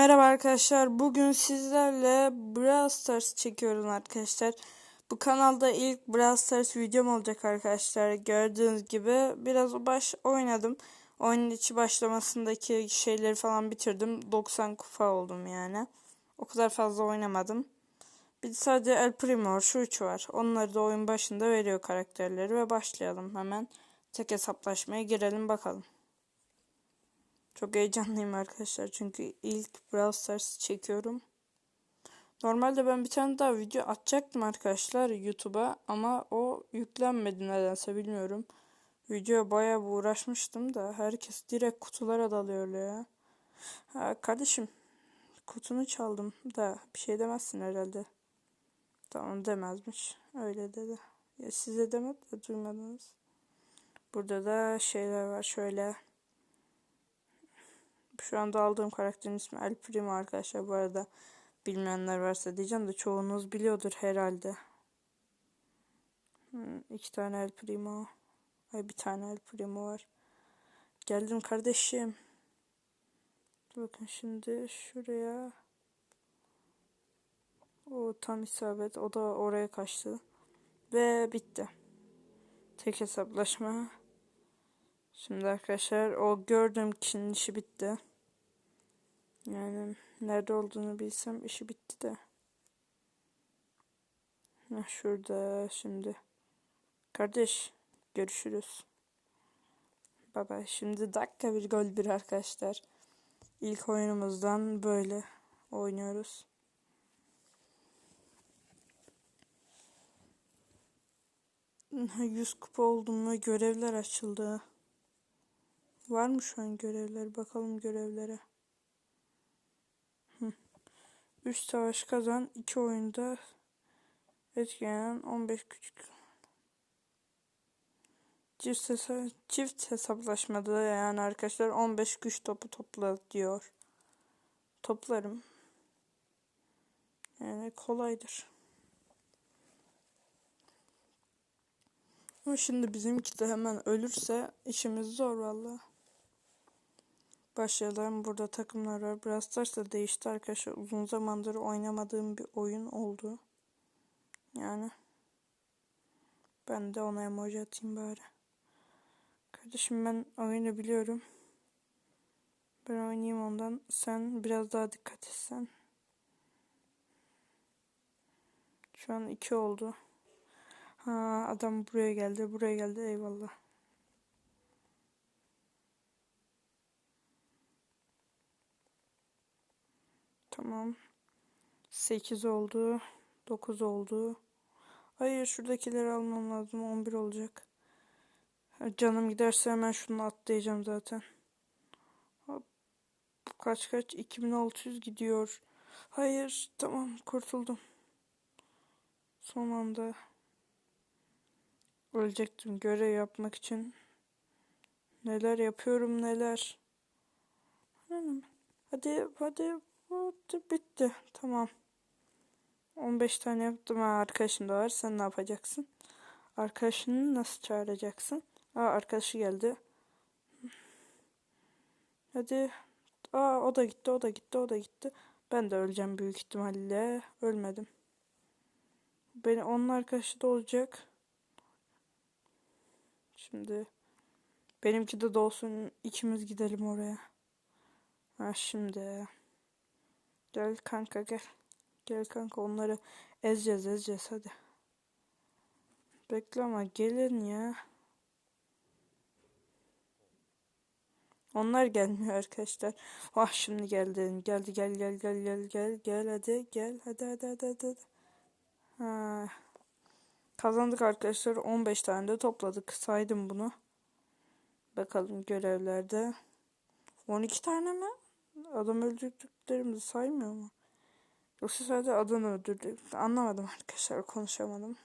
Merhaba arkadaşlar. Bugün sizlerle Brawl Stars çekiyorum arkadaşlar. Bu kanalda ilk Brawl Stars videom olacak arkadaşlar. Gördüğünüz gibi biraz baş oynadım. Oyunun içi başlamasındaki şeyleri falan bitirdim. 90 kupa oldum yani. O kadar fazla oynamadım. Bir sadece El Primo şu üç var. Onları da oyun başında veriyor karakterleri ve başlayalım hemen. Tek hesaplaşmaya girelim bakalım. Çok heyecanlıyım arkadaşlar çünkü ilk Brawl Stars çekiyorum. Normalde ben bir tane daha video atacaktım arkadaşlar YouTube'a ama o yüklenmedi nedense bilmiyorum. Videoya bayağı uğraşmıştım da herkes direkt kutulara dalıyor ya. Ha, kardeşim kutunu çaldım da bir şey demezsin herhalde. Tamam demezmiş. Öyle dedi. Ya size demedi de duymadınız. Burada da şeyler var şöyle. Şu anda aldığım karakterin ismi El Primo arkadaşlar. Bu arada bilmeyenler varsa diyeceğim de çoğunuz biliyordur herhalde. Hmm, iki tane El Primo. Ay bir tane El Primo var. Geldim kardeşim. Bakın şimdi şuraya. O tam isabet. O da oraya kaçtı. Ve bitti. Tek hesaplaşma. Şimdi arkadaşlar o gördüğüm kişinin işi bitti. Yani nerede olduğunu bilsem işi bitti de. Heh, şurada şimdi. Kardeş görüşürüz. Baba şimdi dakika bir gol bir arkadaşlar. İlk oyunumuzdan böyle oynuyoruz. Yüz kupa oldum ve görevler açıldı. Var mı şu an görevler? Bakalım görevlere. 3 savaş kazan, 2 oyunda etkilenen 15 küçük çift, hesa çift hesaplaşmada yani arkadaşlar 15 güç topu topla diyor. Toplarım. Yani kolaydır. Ama şimdi bizimki de hemen ölürse işimiz zor vallahi. Başlayalım. Burada takımlar var. Brawl Stars da değişti arkadaşlar. Uzun zamandır oynamadığım bir oyun oldu. Yani. Ben de ona emoji atayım bari. Kardeşim ben oyunu biliyorum. Ben oynayayım ondan. Sen biraz daha dikkat etsen. Şu an iki oldu. Ha adam buraya geldi. Buraya geldi. Eyvallah. Tamam. 8 oldu. 9 oldu. Hayır şuradakileri almam lazım. 11 olacak. Canım giderse hemen şunu atlayacağım zaten. Hop. Kaç kaç? 2600 gidiyor. Hayır. Tamam kurtuldum. Son anda ölecektim görev yapmak için. Neler yapıyorum neler. Hadi hadi Bitti, bitti. Tamam. 15 tane yaptım. Ha, arkadaşım da var. Sen ne yapacaksın? Arkadaşını nasıl çağıracaksın? Aa arkadaşı geldi. Hadi. Aa o da gitti, o da gitti, o da gitti. Ben de öleceğim büyük ihtimalle. Ölmedim. Beni onun arkadaşı da olacak. Şimdi benimki de dolsun. ikimiz gidelim oraya. Ha şimdi. Gel kanka gel. Gel kanka onları ezeceğiz ezeceğiz hadi. Bekle ama gelin ya. Onlar gelmiyor arkadaşlar. Ah şimdi geldi. Geldi gel gel gel gel gel gel hadi gel hadi hadi hadi hadi. Ha. Kazandık arkadaşlar. 15 tane de topladık. Saydım bunu. Bakalım görevlerde. 12 tane mi? Adam öldürdüklerimizi saymıyor mu? Yoksa sadece adını öldürdük. Anlamadım arkadaşlar konuşamadım.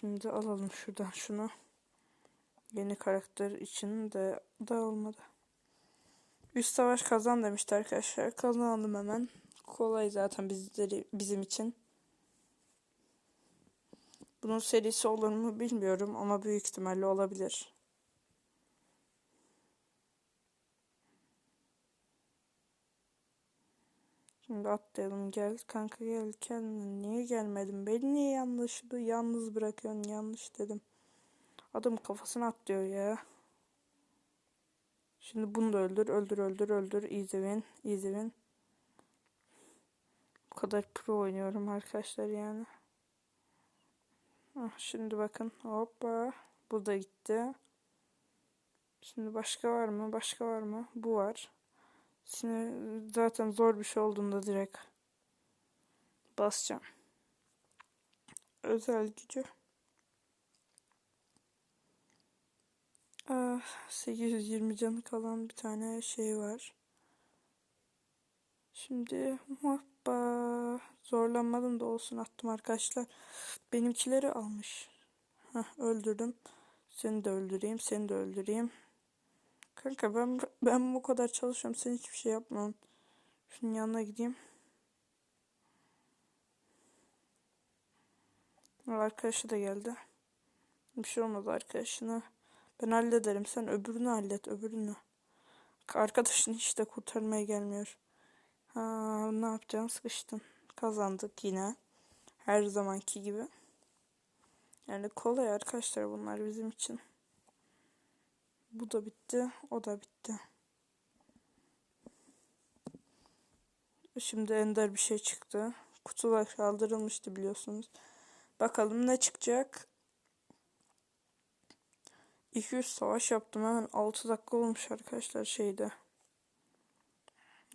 Şimdi alalım şuradan şunu. Yeni karakter için de da olmadı. Üst savaş kazan demişti arkadaşlar. Kazanalım hemen. Kolay zaten bizleri bizim için. Bunun serisi olur mu bilmiyorum ama büyük ihtimalle olabilir. – Şimdi atlayalım gel kanka gel kendin niye gelmedin beni niye yanlış yalnız bırakıyorsun yanlış dedim. Adam kafasına atlıyor ya. Şimdi bunu da öldür öldür öldür öldür easy win easy win. Bu kadar pro oynuyorum arkadaşlar yani. Ah, şimdi bakın hoppa bu da gitti. Şimdi başka var mı? Başka var mı? Bu var. Şimdi zaten zor bir şey olduğunda direkt basacağım. Özel gücü. Ah, 820 canı kalan bir tane şey var. Şimdi hoppa zorlanmadım da olsun attım arkadaşlar. Benimkileri almış. Heh, öldürdüm. Seni de öldüreyim, seni de öldüreyim. Kanka ben ben bu kadar çalışıyorum. Sen hiçbir şey yapmıyorsun. Şunun yanına gideyim. Arkadaşı da geldi. Bir şey olmaz arkadaşına. Ben hallederim. Sen öbürünü hallet. Öbürünü. Arkadaşın hiç de kurtarmaya gelmiyor. Ha, ne yapacaksın? Sıkıştın. Kazandık yine. Her zamanki gibi. Yani kolay arkadaşlar bunlar bizim için. Bu da bitti. O da bitti. Şimdi ender bir şey çıktı. Kutular kaldırılmıştı biliyorsunuz. Bakalım ne çıkacak. 200 savaş yaptım hemen 6 dakika olmuş arkadaşlar şeyde.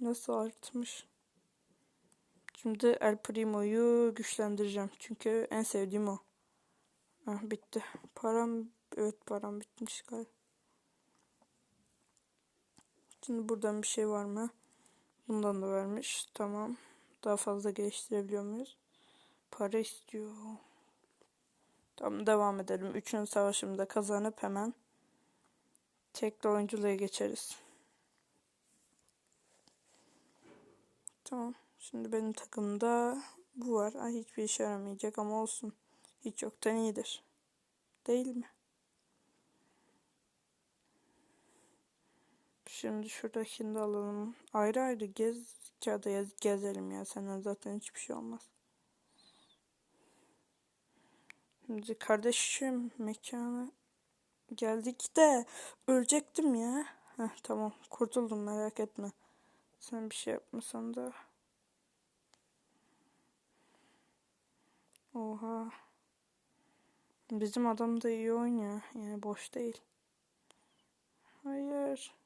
Nasıl artmış? Şimdi El Primo'yu güçlendireceğim. Çünkü en sevdiğim o. Ah, bitti. Param evet param bitmiş galiba. Şimdi buradan bir şey var mı? Bundan da vermiş. Tamam. Daha fazla geliştirebiliyor muyuz? Para istiyor. Tamam devam edelim. Üçüncü savaşımda kazanıp hemen tekli oyunculuğa geçeriz. Tamam. Şimdi benim takımda bu var. Ay, hiçbir işe yaramayacak ama olsun. Hiç yoktan iyidir. Değil mi? Şimdi şuradakini de alalım. Ayrı ayrı gez kağıda gezelim ya. Senden zaten hiçbir şey olmaz. Şimdi kardeşim mekana geldik de ölecektim ya. Heh, tamam kurtuldum merak etme. Sen bir şey yapmasan da. Oha. Bizim adam da iyi oynuyor. Yani boş değil. Hayır.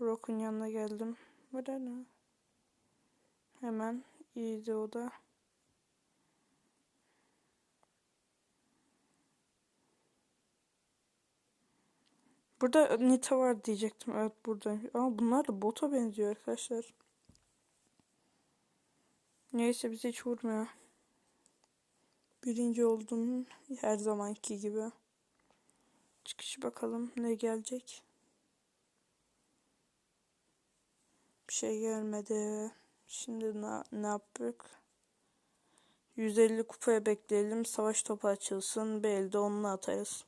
Brock'un yanına geldim. Burada Hemen iyiydi o da. Burada Nita var diyecektim. Evet burada. Ama bunlar da bota benziyor arkadaşlar. Neyse bizi hiç vurmuyor. Birinci oldum her zamanki gibi. Çıkış bakalım ne gelecek. Bir şey gelmedi. Şimdi ne, ne yaptık? 150 kupaya bekleyelim. Savaş topu açılsın. Bir elde onunla atarız.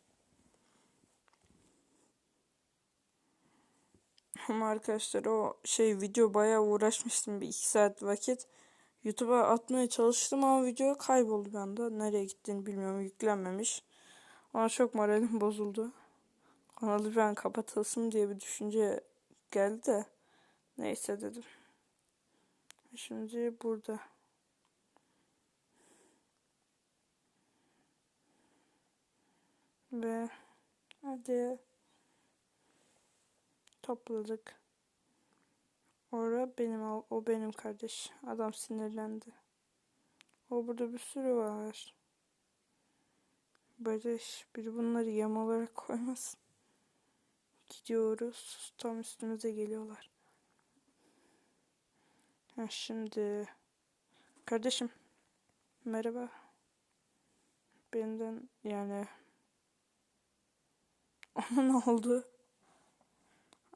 Ama arkadaşlar o şey video bayağı uğraşmıştım bir iki saat vakit. YouTube'a atmaya çalıştım ama video kayboldu bir anda. Nereye gittiğini bilmiyorum yüklenmemiş. Ona çok moralim bozuldu. Kanalı ben kapatılsın diye bir düşünce geldi de. Neyse dedim. Şimdi burada. Ve hadi topladık. Ora benim o benim kardeş. Adam sinirlendi. O burada bir sürü var. Barış biri bunları yem olarak koymasın. Gidiyoruz. Tam üstümüze geliyorlar. Ha şimdi kardeşim merhaba. Benden yani ona ne oldu?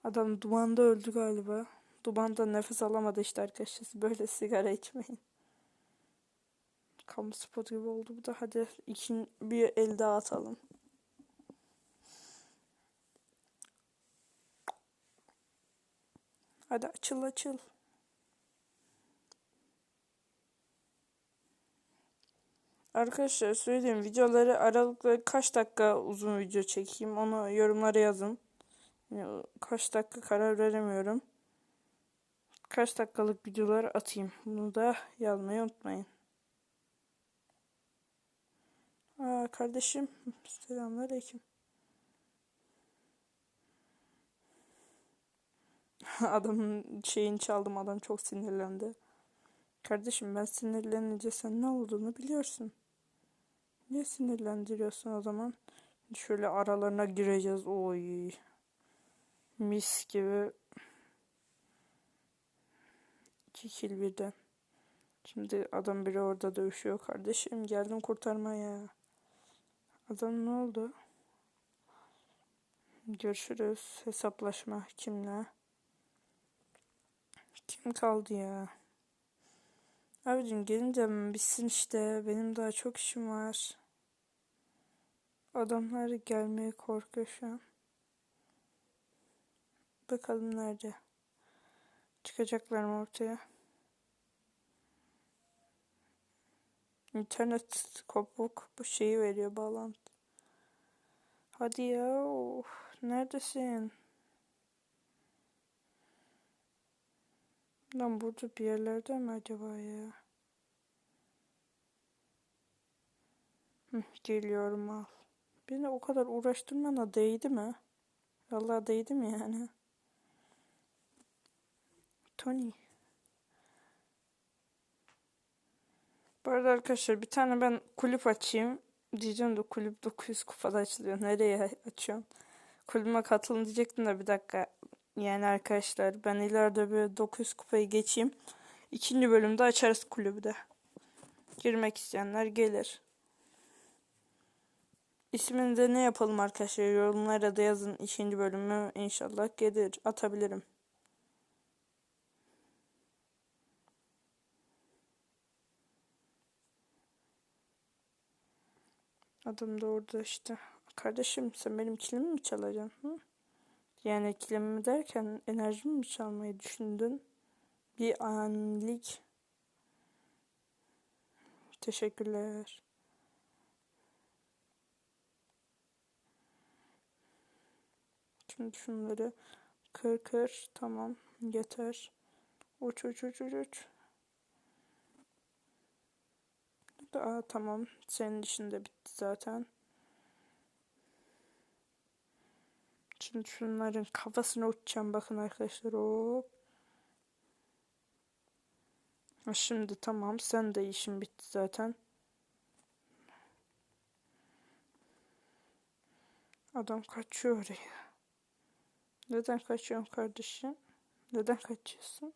Adam dumanda öldü galiba. Dumanda nefes alamadı işte arkadaşlar. Böyle sigara içmeyin. Kamu spotu gibi oldu bu da. Hadi ikin bir el daha atalım. Hadi açıl açıl. Arkadaşlar söyleyeyim videoları aralıklı kaç dakika uzun video çekeyim onu yorumlara yazın. Kaç dakika karar veremiyorum. Kaç dakikalık videolar atayım. Bunu da yazmayı unutmayın. Aa kardeşim selamünaleyküm. Adamın şeyini çaldım adam çok sinirlendi. Kardeşim ben sinirlenince sen ne olduğunu biliyorsun. Niye sinirlendiriyorsun o zaman? Şöyle aralarına gireceğiz. Oy. Mis gibi. İki kill birden. Şimdi adam biri orada dövüşüyor. Kardeşim geldim kurtarmaya. Adam ne oldu? Görüşürüz. Hesaplaşma kimle? Kim kaldı ya? Abicim gelince mi bitsin işte. Benim daha çok işim var. Adamlar gelmeye korkuyor şu an. Bakalım nerede? Çıkacaklar mı ortaya? İnternet kopuk bu şeyi veriyor bağlantı. Hadi ya. Of, neredesin? Lan burada bir yerlerde mi acaba ya? Hı, geliyorum al. Beni o kadar uğraştırmana değdi mi? Vallahi değdi mi yani? Tony. Bu arada arkadaşlar bir tane ben kulüp açayım. Diyeceğim de kulüp 900 kupada açılıyor. Nereye açıyorum? Kulübüme katılın diyecektim de bir dakika. Yani arkadaşlar ben ileride bir 900 kupayı geçeyim. İkinci bölümde açarız kulübü de. Girmek isteyenler gelir. İsmini de ne yapalım arkadaşlar yorumlara da yazın. İkinci bölümü inşallah gelir. Atabilirim. Adam da orada işte. Kardeşim sen benim kilimi mi çalacaksın? Hı? Yani kilimi derken enerjimi mi çalmayı düşündün? Bir anlik. Teşekkürler. Şimdi şunları kır kır. Tamam. Yeter. Uç uç uç uç uç. Aa, tamam. Senin işin de bitti zaten. Şimdi şunların kafasına uçacağım bakın arkadaşlar. Hop. Şimdi tamam sen de işin bitti zaten. Adam kaçıyor oraya. Neden kaçıyorsun kardeşim? Neden kaçıyorsun?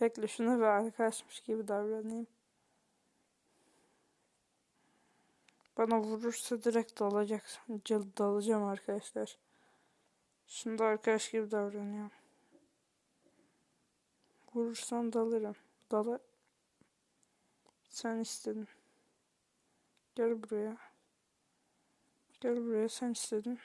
Bekle şuna bir arkadaşmış gibi davranayım. Bana vurursa direkt dalacaksın. Dalacağım arkadaşlar. Şimdi arkadaş gibi davranıyorum. Vurursan dalırım. Dala. Sen istedin. Gel buraya. Gel buraya sen istedin.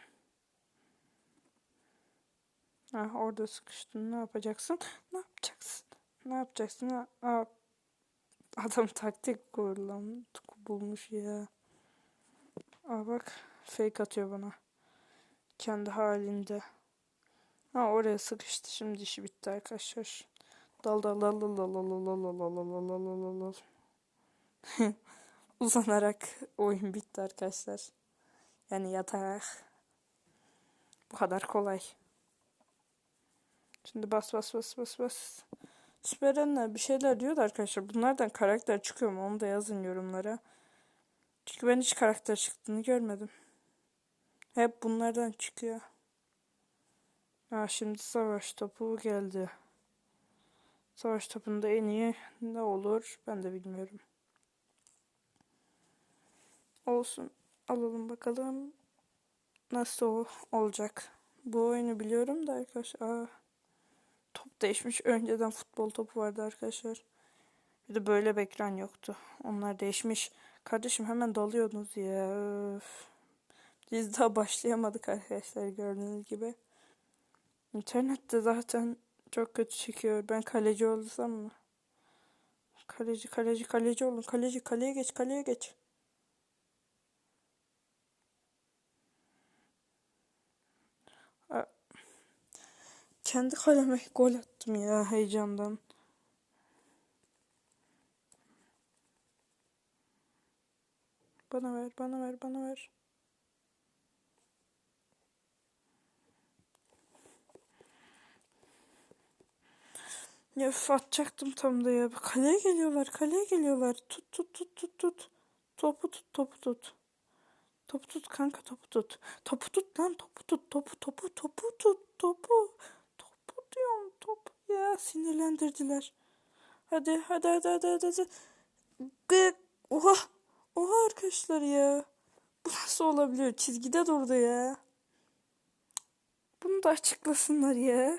Ha, orada sıkıştın. Ne yapacaksın? Ne yapacaksın? Ne yapacaksın? Ha, adam taktik kullan bulmuş ya. Aa bak fake atıyor bana. Kendi halinde. Ha oraya sıkıştı. Şimdi işi bitti arkadaşlar. Dal dal dal dal dal dal dal dal dal dal dal dal dal dal. Uzanarak oyun bitti arkadaşlar. Yani yatarak. Bu kadar kolay. Şimdi bas bas bas bas bas. Süperenler bir şeyler diyordu arkadaşlar. Bunlardan karakter çıkıyor mu? Onu da yazın yorumlara. Çünkü ben hiç karakter çıktığını görmedim. Hep bunlardan çıkıyor. Ha şimdi savaş topu geldi. Savaş topunda en iyi ne olur ben de bilmiyorum. Olsun. Alalım bakalım. Nasıl olacak? Bu oyunu biliyorum da arkadaşlar. Aa, top değişmiş. Önceden futbol topu vardı arkadaşlar. Bir de böyle bir ekran yoktu. Onlar değişmiş. Kardeşim hemen dalıyordunuz ya. Öf. Biz daha başlayamadık arkadaşlar gördüğünüz gibi. İnternette zaten çok kötü çekiyor. Ben kaleci olsam mı? Kaleci kaleci kaleci olun. Kaleci kaleye geç kaleye geç. Kendi kaleme gol attım ya heyecandan. Bana ver, bana ver, bana ver. Ya atacaktım tam da ya. Kaleye geliyorlar, kaleye geliyorlar. Tut, tut, tut, tut, tut. Topu tut, topu tut. Topu tut kanka, topu tut. Topu tut lan, topu tut, topu, topu, topu tut, topu. Topu diyorum, topu. Ya sinirlendirdiler. Hadi, hadi, hadi, hadi, hadi. hadi. Oha, oha arkadaşlar ya. Bu nasıl olabiliyor? Çizgide durdu ya. Bunu da açıklasınlar ya.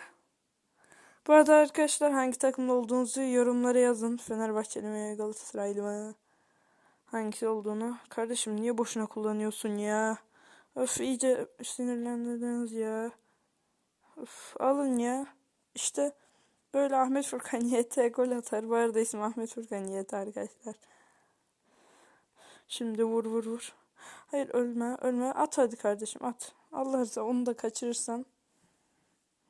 Bu arada arkadaşlar hangi takımda olduğunuzu yorumlara yazın. Fenerbahçeli mi, Galatasaraylı mı? Hangisi olduğunu. Kardeşim niye boşuna kullanıyorsun ya? Öf iyice sinirlendirdiniz ya. Öf alın ya. İşte böyle Ahmet Furkan YT gol atar. Bu arada ismi Ahmet Furkan YT arkadaşlar. Şimdi vur vur vur. Hayır ölme ölme. At hadi kardeşim at. Allah razı onu da kaçırırsan.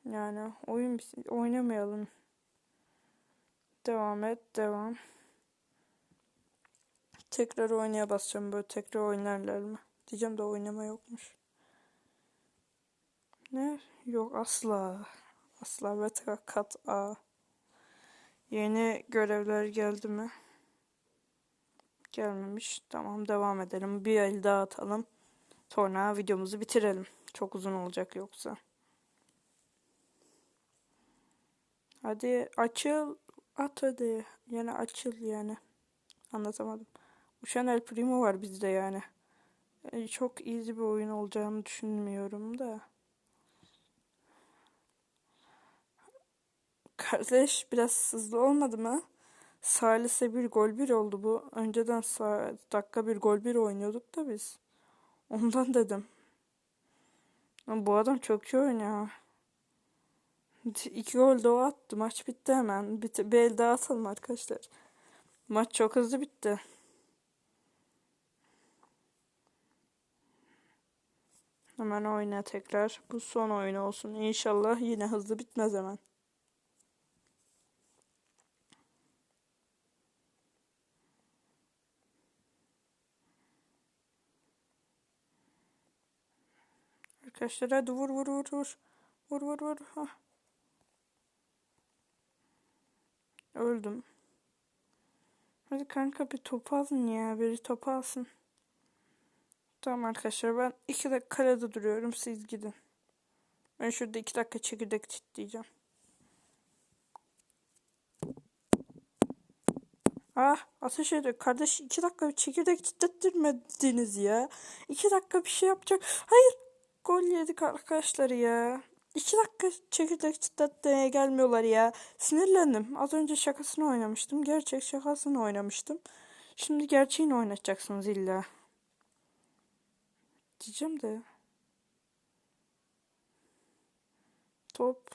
Yani oyun oynamayalım. Devam et, devam. Tekrar oynaya basacağım böyle tekrar oynarlar mı? Diyeceğim de oynama yokmuş. Ne? Yok asla. Asla ve kat A. Yeni görevler geldi mi? Gelmemiş. Tamam devam edelim. Bir el daha atalım. Sonra videomuzu bitirelim. Çok uzun olacak yoksa. Hadi açıl. At hadi. Yani açıl yani. Anlatamadım. Uçan El Primo var bizde yani. yani. Çok easy bir oyun olacağını düşünmüyorum da. Kardeş biraz hızlı olmadı mı? Salise bir gol bir oldu bu. Önceden dakika bir gol bir oynuyorduk da biz. Ondan dedim. Bu adam çok iyi oynuyor. İki gol de o attı. Maç bitti hemen. Bir, bir el daha atalım arkadaşlar. Maç çok hızlı bitti. Hemen oyna tekrar. Bu son oyun olsun. İnşallah yine hızlı bitmez hemen. Arkadaşlar hadi vur vur vur vur. Vur vur vur. Hah. Öldüm. Hadi kanka bir top alın ya. Biri top alsın. Tamam arkadaşlar ben iki dakika kalede duruyorum. Siz gidin. Ben şurada iki dakika çekirdek çitleyeceğim. Ah ateş ediyor. Kardeş iki dakika bir çekirdek çitlettirmediniz ya. İki dakika bir şey yapacak. Hayır. Gol yedik arkadaşlar ya. İki dakika çekirdek çitletmeye gelmiyorlar ya. Sinirlendim. Az önce şakasını oynamıştım. Gerçek şakasını oynamıştım. Şimdi gerçeğini oynatacaksınız illa. Diyeceğim de. Top.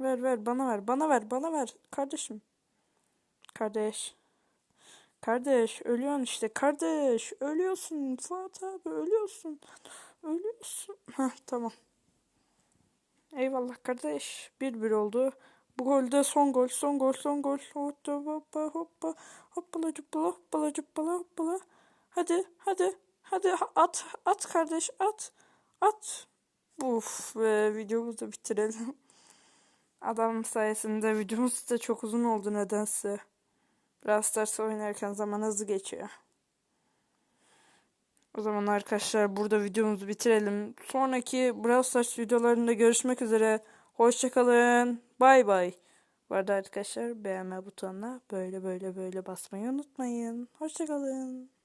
Ver ver bana ver bana ver bana ver kardeşim. Kardeş. Kardeş ölüyorsun işte kardeş ölüyorsun Fuat abi ölüyorsun. Ölüyorsun. Ha tamam. Eyvallah kardeş. Bir bir oldu. Bu golde son gol, son gol, son gol. Hoppa hoppa hoppa. Hoppala cuppala hoppala cuppala hoppala. Hadi hadi hadi at at kardeş at. At. Uf ve videomuzu da bitirelim. Adam sayesinde videomuz da çok uzun oldu nedense. Brawl oynarken zaman hızlı geçiyor. O zaman arkadaşlar burada videomuzu bitirelim. Sonraki Brawl Stars videolarında görüşmek üzere. Hoşçakalın. Bay bay. Bu arada arkadaşlar beğenme butonuna böyle böyle böyle basmayı unutmayın. Hoşçakalın.